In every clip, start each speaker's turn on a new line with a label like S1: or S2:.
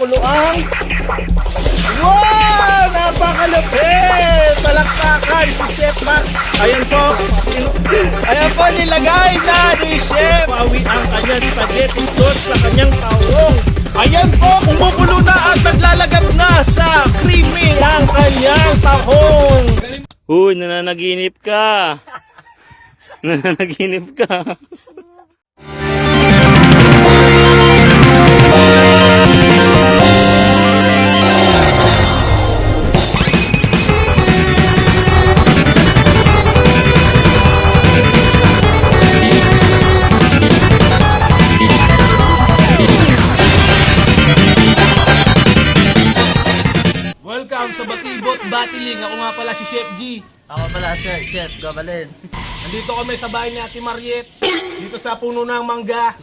S1: pinakuluang Wow! Napakalupit! Palakpakan si Chef Max. Ayan po. Ayan po, nilagay na ni Chef. Pawi ang kanyang spaghetti sauce sa kanyang taong. Ayan po, kumukulo na at naglalagap na sa creamy ang kanyang tahong. Uy, nananaginip ka. nananaginip ka.
S2: Si Chef G.
S3: Ako pala sir, Chef Gabalin.
S2: Nandito kami sa bahay ni Ate Mariet. Dito sa puno ng mangga.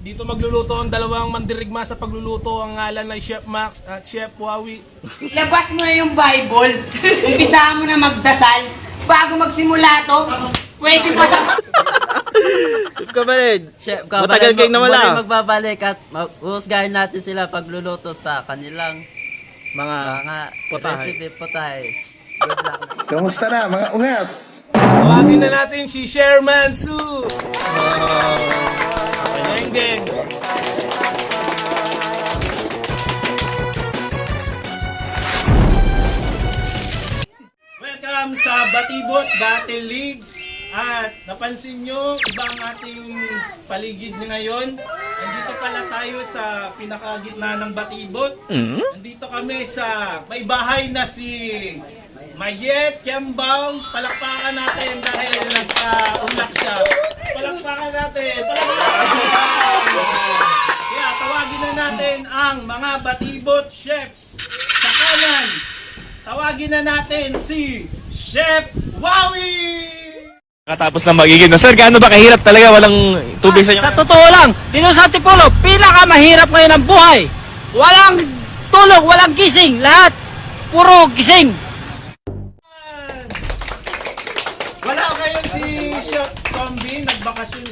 S2: Dito magluluto ang dalawang mandirigma sa pagluluto ang ngalan ng Chef Max at Chef Wawi.
S4: Labas mo na yung Bible. Umpisahan mo na magdasal. Bago magsimula to, pwede pa sa...
S1: Chef Kabalid.
S3: Chef
S1: Matagal kayong nawala.
S3: Muli magbabalik at uhusgahin natin sila pagluluto sa kanilang
S1: Mga
S3: mga
S1: Putahe.
S3: recipe putahe.
S5: Kamusta na mga ungas?
S2: Tawagin na natin si Sherman Su. Geng.
S1: Welcome sa Batibot Battle League. At napansin nyo, iba ang ating paligid na ngayon. Nandito pala tayo sa pinakagitna ng Batibot. Nandito kami sa may bahay na si Mayet Kiambao. Palakpakan natin dahil nagka-unlock siya. Palakpakan natin! Palakpakan! Kaya tawagin na natin ang mga Batibot chefs sa kanan. Tawagin na natin si Chef Wowie!
S6: Katapos na magiging. Sir, gaano ba kahirap talaga walang tubig sa inyo?
S7: Sa totoo lang, dito sa Antipolo, pinakamahirap ngayon ang buhay. Walang tulog, walang gising, lahat puro gising.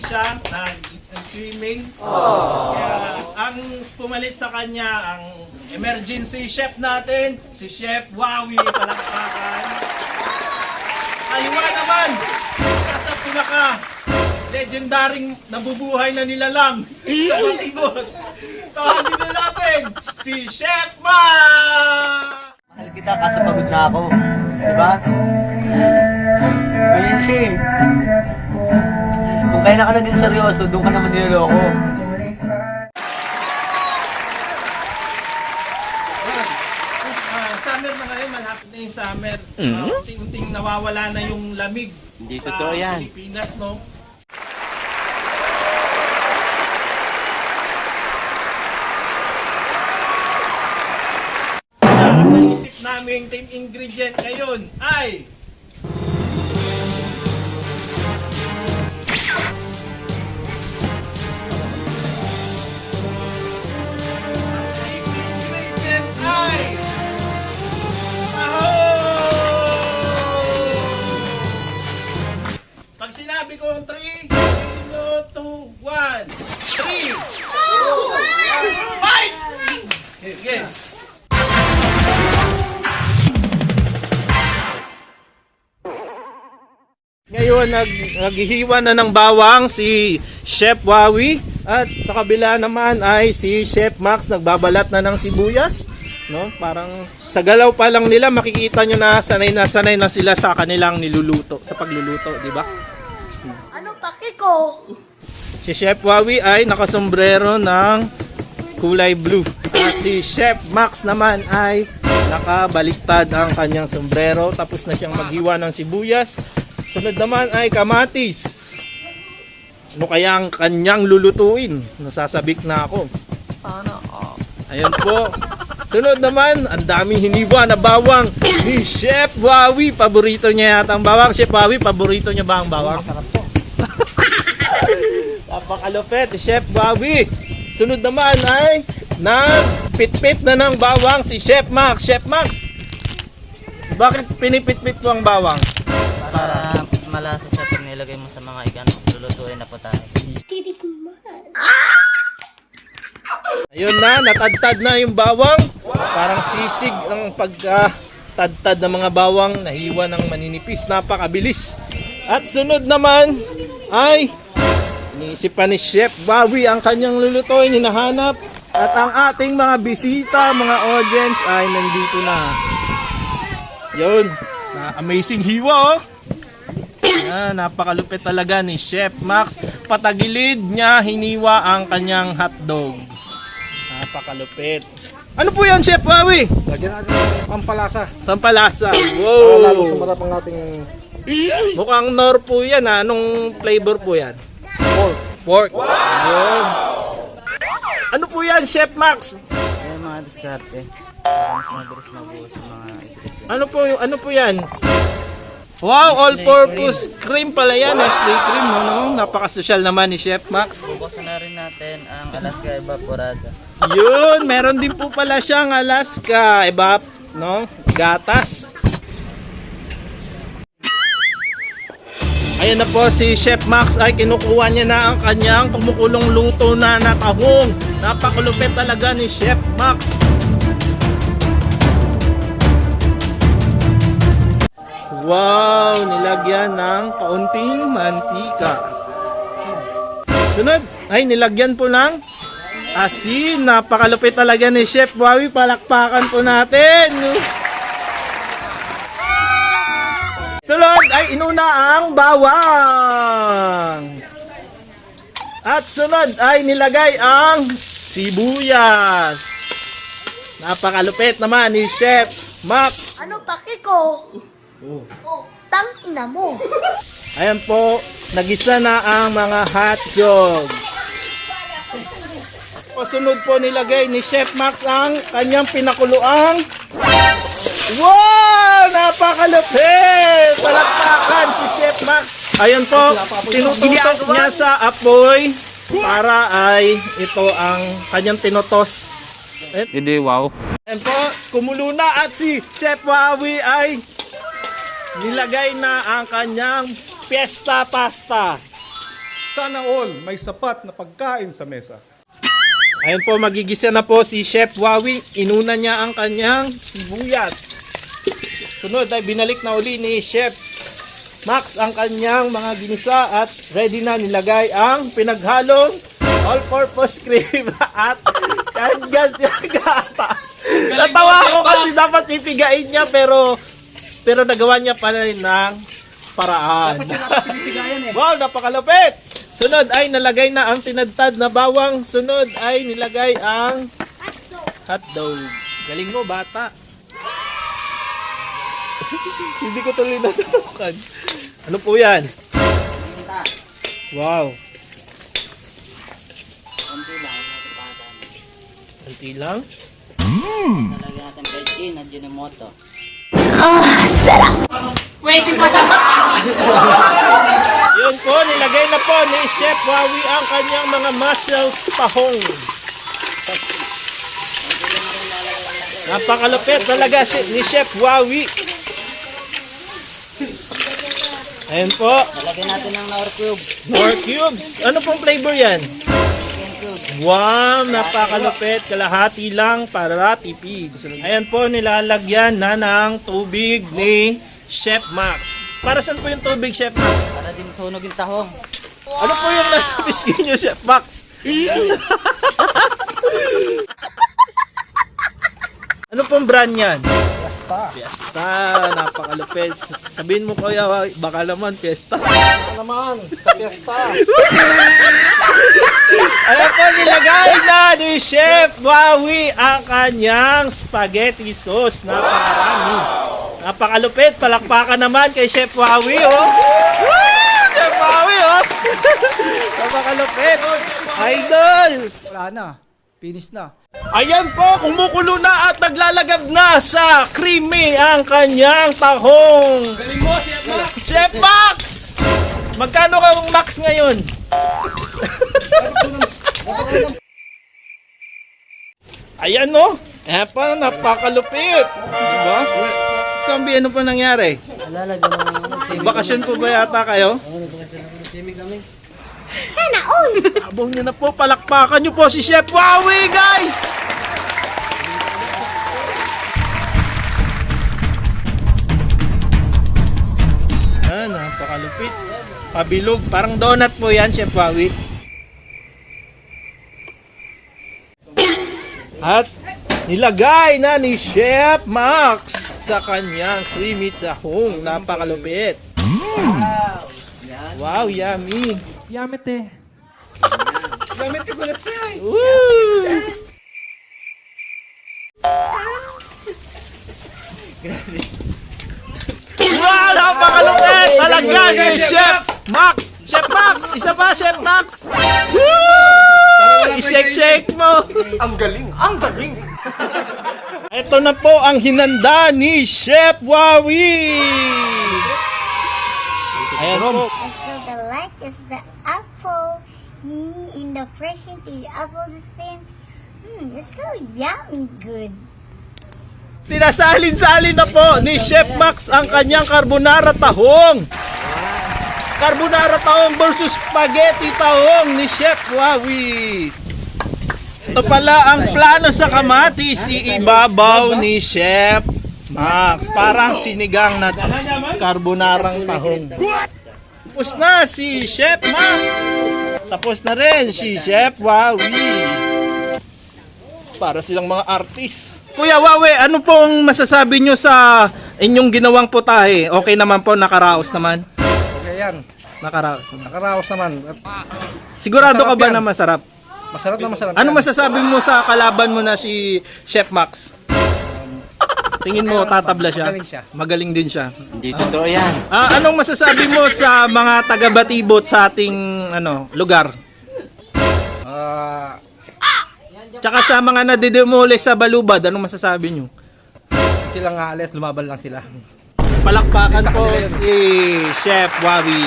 S1: Siya, nag- nag-swimming. Kaya ang pumalit sa kanya, ang emergency chef natin, si Chef Wowie, palakpakan. Kaliwa naman, isa sa pinaka legendaring nabubuhay na nilalang sa Batibot. Tawagin na natin, si Chef Ma!
S3: Mahal kita kaso pagod na ako. Di ba? Ganyan siya eh. Kung kailan ka naging seryoso, doon ka naman niloloko.
S1: Ah, summer na ngayon, malapit na yung summer. Ah, unting-unting nawawala na yung lamig.
S6: Hindi
S1: sa
S6: totoo yan.
S1: Pilipinas, no? Kaya ang naisip namin team ingredient ngayon ay Ngayon, nag, naghihiwa na ng bawang si Chef Wawi at sa kabila naman ay si Chef Max nagbabalat na ng sibuyas. No? Parang sa galaw pa lang nila makikita nyo na sanay na sanay na sila sa kanilang niluluto, sa pagluluto, di ba?
S8: Ano paki ko?
S1: Si Chef Wawi ay nakasombrero ng kulay blue. At si Chef Max naman ay nakabaliktad ang kanyang sombrero. Tapos na siyang maghiwa ng sibuyas. Sunod naman ay kamatis. Ano kaya ang kanyang lulutuin? Nasasabik na ako.
S3: Sana
S1: Ayan po. Sunod naman, ang daming hiniwa na bawang ni Chef Wawi. Paborito niya yata ang bawang. Chef Wawi, paborito niya ba ang bawang? Napakalupit, Chef Wawi. Sunod naman ay nagpitpit na ng bawang si Chef Max. Chef Max, bakit pinipitpit mo ang bawang?
S3: Para malasa siya pag nilagay mo sa mga ikan lulutuin na.
S8: Titik mo.
S1: Ayun na, natadtad na yung bawang. Parang sisig ang pagka-tadtad ng mga bawang. Nahiwa ng maninipis. Napakabilis. At sunod naman ay iniisipan ni Chef Bawi ang kanyang lulutuin, hinahanap. At ang ating mga bisita, mga audience ay nandito na. Yun, na amazing hiwa oh. Ah, napakalupit talaga ni Chef Max. Patagilid niya hiniwa ang kanyang hotdog. Napakalupit. Ano po yan, Chef Wawi?
S3: Lagyan natin ng pampalasa.
S1: Tampalasa.
S3: Lalo
S1: Wow.
S3: sumarap ang ating
S1: Mukhang nor po yan. ah. Anong flavor po yan?
S3: pork.
S1: Pork. Yun. Ano po yan, Chef Max?
S3: Ayan mga diskarte. Mas mabilis mabuhos yung mga.
S1: Ano po yung ano po yan? Wow, all-purpose cream pala yan. Nestle cream, no? no? Napaka-social naman ni Chef Max.
S3: Bukasan na rin natin ang Alaska Evaporada.
S1: Yun, meron din po pala siyang Alaska, evap, no? Gatas. Ayan na po si Chef Max ay kinukuha niya na ang kanyang kumukulong luto na na tahong. Napakulupit talaga ni Chef Max. Wow, nilagyan ng kaunting mantika. Sunod, ay nilagyan po ng asin. Napakalupit talaga ni Chef Wawi. Palakpakan po natin. Sunod ay inuna ang bawang. At sunod ay nilagay ang sibuyas. Napakalupit naman ni Chef Max.
S8: Ano paki ko? Oh. Tang ina mo.
S1: Ayan po, nagisa na ang mga hotdog. Pasunod po nilagay ni Chef Max ang kanyang pinakuluang Wow! Napakalupit! Palakpakan si Chef Max. Ayan po, tinututok niya sa apoy para ay ito ang kanyang tinutos.
S6: Hindi, wow.
S1: Ayan po, kumulo na at si Chef Wawi ay nilagay na ang kanyang fiesta pasta.
S5: Sana all may sapat na pagkain sa mesa.
S1: Ayun po, magigisa na po si Chef Wawi. Inuna niya ang kanyang sibuyas. Sunod ay binalik na uli ni Chef Max ang kanyang mga ginisa at ready na nilagay ang pinaghalong all-purpose cream at kanyang gatas. Natawa ako kasi dapat pipigain niya pero pero nagawa niya pa rin ng paraan. wow, napakalupit! Sunod ay nalagay na ang tinadtad na bawang. Sunod ay nilagay ang hotdog. Galing mo, bata. Hindi ko tuloy natutukan. Ano po yan? Wow. Konti lang.
S3: Nalagyan natin pekin at Junimoto.
S4: Pwede pa sa...
S1: Yun po, nilagay na po ni Chef Wawi ang kanyang mga mussels pahong. Napakalupit talaga si, ni Chef Wawi. Ayan po,
S3: Nalagyan natin ng Nor Cube.
S1: more cubes. Ano pong flavor yan? Wow, napakalupit. Kalahati lang para tipid. Ayan po, nilalagyan na ng tubig ni Chef Max. Para saan po yung tubig, Chef Max?
S3: Para din sunog yung tahong.
S1: Ano po yung nasa biscuit niyo, Chef Max? ano pong brand yan? Fiesta. Fiesta, napakalupit. Sabihin mo kuya, baka naman Fiesta.
S2: naman, sa fiesta.
S1: Ayan po, nilagay na ni Chef Wawi ang kanyang spaghetti sauce. Napakarami. Napakalupit. Palakpakan naman kay Chef Wawi, oh. Woo! Chef Wawi, oh. Napakalupit. Idol.
S3: Wala na. Finish na.
S1: Ayan po, kumukulo na at naglalagab na sa creamy ang kanyang tahong.
S2: Galing mo, Chef Max.
S1: Chef Max! Magkano ka Max ngayon? Ayan no. Eh pa, napakalupit. Diba? Zombie, ano pa nangyari?
S3: Lalagyan ng
S1: Bakasyon po ba yata kayo?
S8: Sana all!
S1: Abong niyo na po, palakpakan niyo po si Chef Wowie, guys! Ah, napakalupit. Pabilog. Parang donut po yan, Chef Wowie. At nilagay na ni Chef Max sa kanyang creamy tahong. Napakalupit. Wow, yummy.
S2: Eh.
S1: Ko na siya. Woo! Wow, napakalupit! Talaga ni Chef Max! Chef Max! Isa pa, Chef Max! Woo! I-shake-shake mo! Ang galing! Ang galing! Ito na po ang hinanda ni Chef Wawi! Ayan po.
S8: So the light is the mm, in the fresh the apple skin. Hmm, it's so yummy good.
S1: Sinasalin-salin na po ni Chef Max ang kanyang carbonara tahong. Carbonara tahong versus spaghetti tahong ni Chef Wawi. Ito pala ang plano sa kamatis iibabaw ni Chef Max. Parang sinigang na carbonarang tahong. Tapos na si Chef Max. Tapos na rin si Chef Wawi. Para silang mga artist. Kuya Wawe, ano pong masasabi nyo sa inyong ginawang putahe? Okay naman po, nakaraos naman?
S3: Okay yan.
S1: Nakaraos.
S3: Nakaraos naman. At
S1: Sigurado ka
S3: Masarap
S1: ba
S3: yan.
S1: na masarap?
S3: masarap na masarap.
S1: Ano
S3: yan.
S1: masasabi mo sa kalaban mo na si Chef Max? Tingin mo tatabla siya?
S3: Magaling siya.
S1: Magaling din siya.
S7: Hindi totoo yan.
S1: Ah, anong masasabi mo sa mga taga-batibot sa ating ano, lugar?
S3: Ah,
S1: Tsaka sa mga nadidemolish sa balubad, anong masasabi nyo?
S3: sila nga alis, lumaban lang sila.
S1: Palakpakan po si Chef Wawi.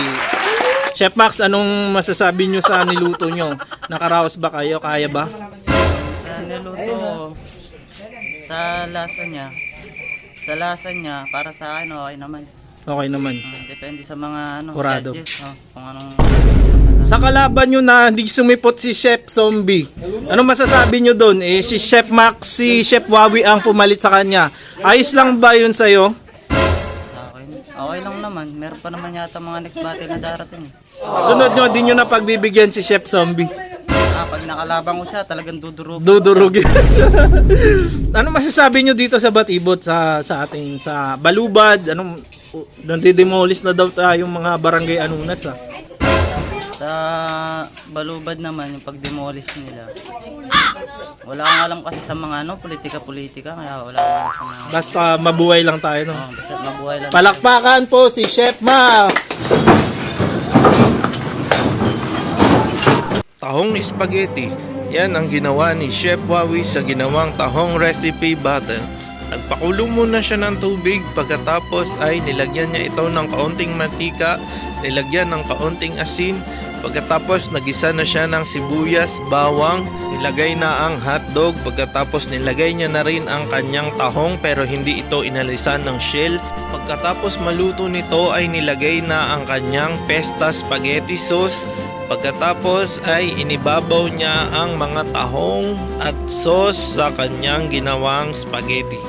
S1: Chef Max, anong masasabi nyo sa niluto nyo? Nakaraos ba kayo? Kaya ba?
S9: Sa niluto, sa lasa niya, sa lasa niya, para sa akin, okay naman.
S1: Okay naman.
S9: Ah, depende sa mga ano,
S1: Kurado.
S9: judges, oh, kung anong...
S1: Sa kalaban nyo na hindi sumipot si Chef Zombie, anong masasabi nyo doon? Eh, si Chef Max, si Chef Wawi ang pumalit sa kanya. Ayos lang ba yun sa'yo?
S9: Okay, okay lang naman. Meron pa naman yata mga next battle na darating. eh.
S1: Sunod nyo, di nyo na pagbibigyan si Chef Zombie.
S9: Pag nakalaban ko siya, talagang dudurog.
S1: Dudurugin. ano masasabi nyo dito sa Batibot sa sa ating sa Balubad? Anong nandidemolish na daw tayong mga barangay anunas ah.
S9: Sa balubad naman, yung pag-demolish nila. Wala kang alam kasi sa mga ano, politika-politika, kaya wala kang alam sa mga...
S1: Basta mabuhay lang tayo no.
S9: Oh, basta mabuhay lang.
S1: Palakpakan po si Chef Max.
S10: Tahong spaghetti. Yan ang ginawa ni Chef Wawi sa ginawang tahong recipe battle. Nagpakulo muna siya ng tubig pagkatapos ay nilagyan niya ito ng kaunting mantika, nilagyan ng kaunting asin, pagkatapos nagisa na siya ng sibuyas, bawang, nilagay na ang hotdog, pagkatapos nilagay niya na rin ang kanyang tahong pero hindi ito inalisan ng shell. Pagkatapos maluto nito ay nilagay na ang kanyang pesta spaghetti sauce, Pagkatapos ay inibabaw niya ang mga tahong at sauce sa kanyang ginawang spaghetti.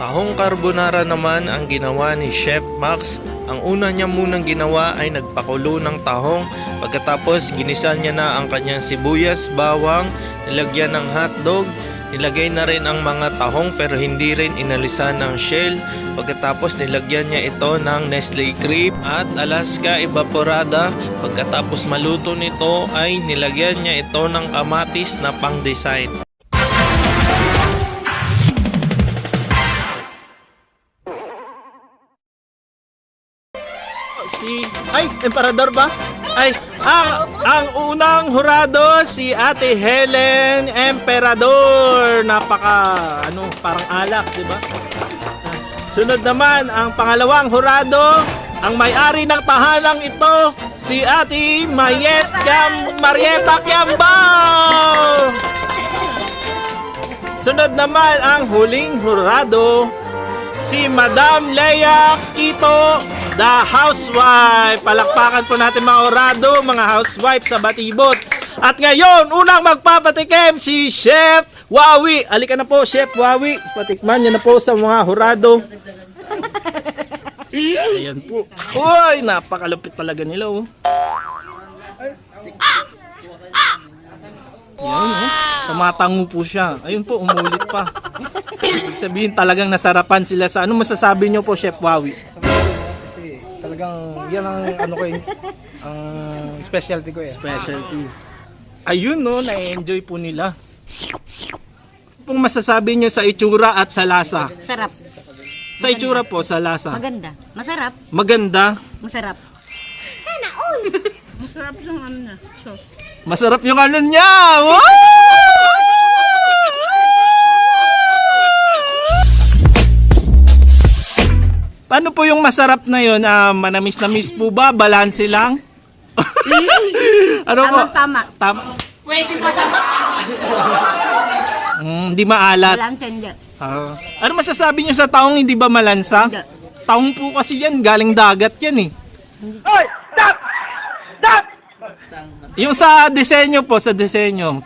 S10: Tahong carbonara naman ang ginawa ni Chef Max. Ang una niya munang ginawa ay nagpakulo ng tahong. Pagkatapos ginisa niya na ang kanyang sibuyas, bawang, nilagyan ng hotdog, nilagay na rin ang mga tahong pero hindi rin inalisan ng shell. Pagkatapos nilagyan niya ito ng Nestle cream at Alaska evaporada. Pagkatapos maluto nito ay nilagyan niya ito ng kamatis na pang-design.
S1: Si ay emperador ba? Ay ang ang unang hurado si Ate Helen Emperador. Napaka ano parang alak, 'di ba? Sunod naman ang pangalawang hurado, ang may-ari ng tahanang ito, si Ate Mayet Cam Marieta Kiambao. Sunod naman ang huling hurado, si Madam Leia Quito the housewife. Palakpakan po natin mga orado, mga housewife sa Batibot. At ngayon, unang magpapatikim si Chef Wawi. Alika na po, Chef Wawi. Patikman niya na po sa mga horado. Ayan po. Uy, napakalupit talaga nila oh. Yan oh. Tumatango po siya. Ayun po, umulit pa. Ibig sabihin talagang nasarapan sila sa ano masasabi niyo po Chef Wawi?
S2: Talagang yan ang ano ko eh, ang specialty ko eh.
S1: Specialty. Ayun no, na-enjoy po nila. Ano pong masasabi niyo sa itsura at sa lasa?
S8: Sarap.
S1: Sa itsura po, sa lasa.
S8: Maganda. Masarap.
S1: Maganda.
S8: Masarap.
S1: Masarap yung ano niya. Wow! Paano po yung masarap na yun? Ah, manamis-namis po ba? Balanse lang? ano po?
S8: Tama.
S1: Tama.
S4: Pwede pa sa
S1: Mm, Hindi maalat.
S8: Walang senda.
S1: Ah. ano masasabi niyo sa taong hindi ba malansa?
S8: Hindi.
S1: Taong po kasi yan, galing dagat yan eh. Yung sa disenyo po, sa disenyo.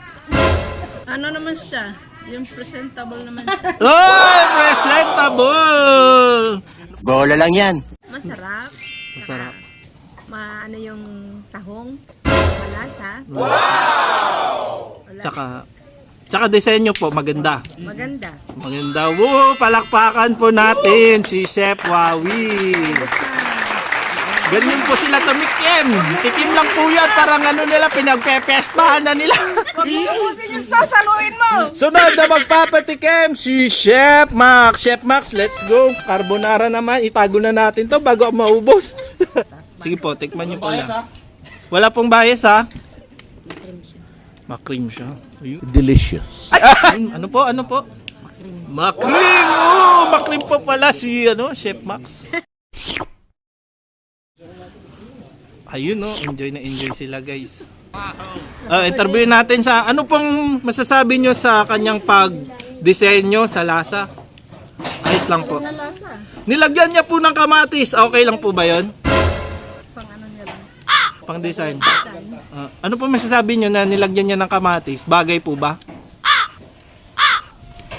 S11: Ano naman siya? Yung presentable naman siya.
S1: Oh, presentable!
S7: Bola lang yan.
S11: Masarap.
S1: Masarap.
S11: Ma ano yung tahong? Malasa.
S1: Tsaka, tsaka disenyo po, maganda.
S11: Maganda.
S1: Maganda. Woo! Palakpakan po natin si Chef Wawi. Ganyan po sila tumikim. Tikim lang po yan. Parang ano nila, pinagpepestahan na nila.
S11: Sasaluin mo!
S1: Sunod na magpapatikim si Chef Max. Chef Max, let's go. Carbonara naman. Itago na natin to bago maubos. Sige po, tikman niyo po lang. Wala pong bias ha. Makrim siya. Ayun.
S6: Delicious.
S1: Ano po? Ano po? Makrim! Oh, makrim po pala si ano, Chef Max. Ayun no, enjoy na enjoy sila guys. Uh, interview natin sa ano pong masasabi nyo sa kanyang pag-disenyo sa lasa? Ayos lang po. Nilagyan niya po ng kamatis. Okay lang po ba yon?
S11: Pang ano niya lang.
S1: Pang design. Ah, ano po masasabi nyo na nilagyan niya ng kamatis? Bagay po ba?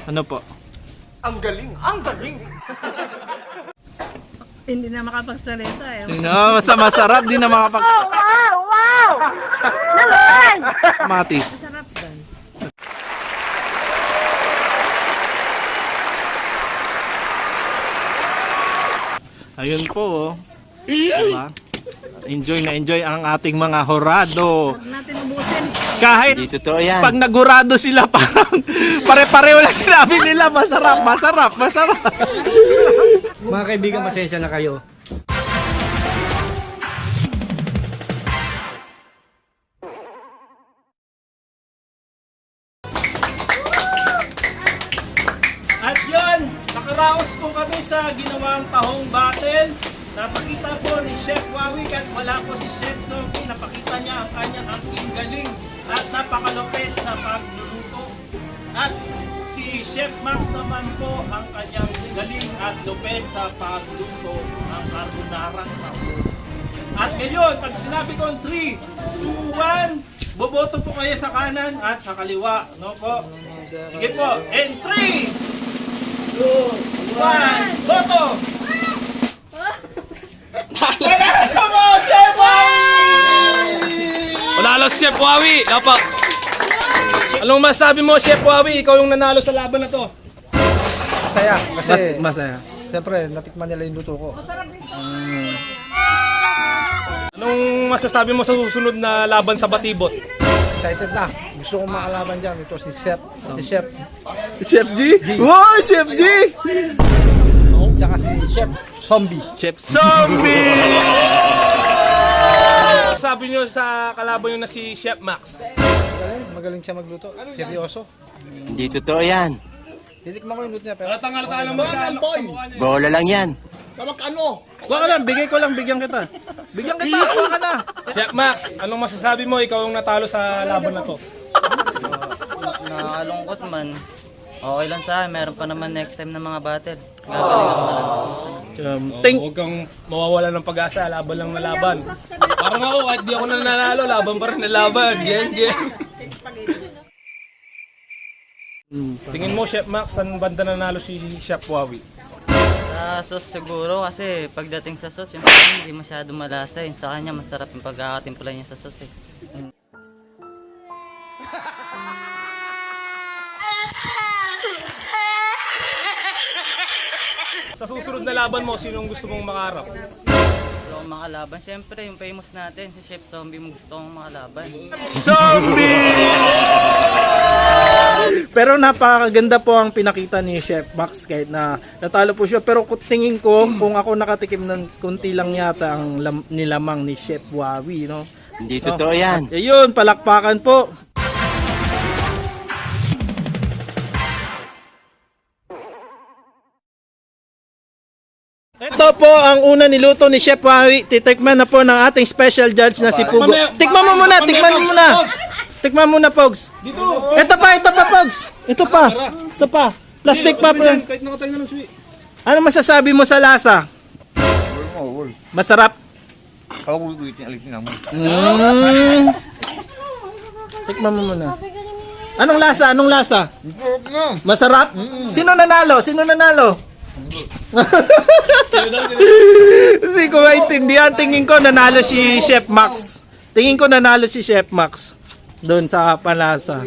S1: Ano po?
S11: Hindi na makapagsalita eh.
S1: No, sa masarap din na makapag...
S8: Wow! Wow! Naman!
S1: Kamatis.
S11: Masarap doon.
S1: Ayun po, oh. Diba? Enjoy na enjoy ang ating mga horado.
S11: Huwag natin ubusin.
S1: Kahit
S7: totoo yan.
S1: pag nagurado sila parang pare-pareho lang sinabi nila masarap, masarap, masarap.
S7: Mga kaibigan, pasensya na kayo.
S1: At yun, nakaraos po kami sa ginawang tahong battle. Napakita po ni Chef Wawik at wala po si Chef Sophie. Napakita niya ang kanyang angking galing at napakalupit sa pagluluto. At si Chef Max naman po ang kanyang galing at lupit sa pagluto ng carbonara At ngayon, pag sinabi ko 3, 2, 1, boboto po kayo sa kanan at sa kaliwa. No po? Sige po. And 3, 2, 1, boto! Panalo
S2: si Chef Wawi! Dapat! Anong masabi mo, Chef Wawi? Ikaw yung nanalo sa laban na to.
S3: Masaya. Kasi,
S1: masaya.
S3: siyempre, natikman nila yung luto ko.
S2: Anong masasabi mo sa susunod na laban sa Batibot?
S3: Excited na. Gusto kong makalaban dyan. Ito si Chef. Si Chef.
S1: Chef G? Wow, Chef G!
S3: Tsaka si Chef Zombie.
S1: Chef Zombie!
S2: Sabi nyo sa kalaban nyo na si Chef Max.
S3: Magaling. Siya magluto. Seryoso.
S7: Di totoo yan.
S3: Titikman ko yung luto niya. Pero
S2: Tangal-tangal mo sa mukha niya.
S7: Bola lang yan.
S1: Kuha ka lang, bigay ko lang, bigyan kita. Bigyan kita, kuha ka na.
S2: Chef Max, anong masasabi mo? Ikaw yung natalo sa laban na to.
S9: Nakalungkot man. Okay lang sa akin, meron pa naman next time na mga battle. Gagalingan ko na lang.
S1: Um,
S2: Oh,
S1: thank,
S2: Huwag kang mawawala ng pag-asa, laban lang na laban. Parang ako, kahit di ako nananalo, laban pa rin na laban. Gen, gen. Tingin mo, Chef Max, saan banda nanalo si Chef Wawi?
S9: Sa sauce siguro kasi pagdating sa sauce, yung sa hindi masyado malasa. Yung sa kanya masarap yung pagkakatimpla niya sa sauce eh.
S2: Sa susunod na laban mo, sinong gusto mong makaharap?
S9: So mga laban, syempre yung famous natin, si Chef Zombie mo gusto kong makalaban.
S1: Pero napakaganda po ang pinakita ni Chef Max kahit na natalo po siya. Pero kung tingin ko, kung ako nakatikim ng kunti lang yata ang lam- nilamang ni Chef Wawi, no? Hindi totoo yan. Ayun, palakpakan po. Ito po ang una niluto ni Chef Wawi. Titikman na po ng ating special judge na si Pugo. Tikman mo muna, tikman mo muna. Tikman mo muna, Pogs.
S2: Dito!
S1: Ito pa, ito pa, Pogs. Ito pa. Ito pa. Plastic pa, bro.
S2: Kahit ng.
S1: Ano masasabi mo sa lasa? Masarap. Mm. Tikman mo muna. Anong lasa? Anong lasa? Masarap? Sino nanalo? Sino nanalo? Hindi ko maintindihan. Tingin ko nanalo si Chef Max. Tingin ko nanalo si Chef Max. Doon sa palasa.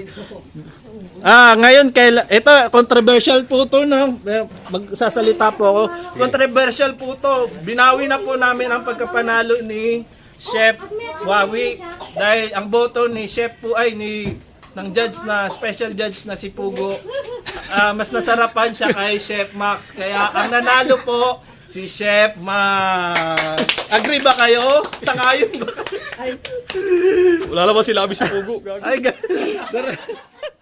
S1: Ah, ngayon kay ito controversial po to no. Eh, Magsasalita po ako. Controversial po to. Binawi na po namin ang pagkapanalo ni Chef Wawi dahil ang boto ni Chef po ay ni ng judge na special judge na si Pugo. Ah, mas nasarapan siya kay Chef Max. Kaya ang nanalo po si Chef Max. Agree ba kayo? Sangayon ba kayo?
S2: Wala naman sila si Pugo.
S1: Ay, ga-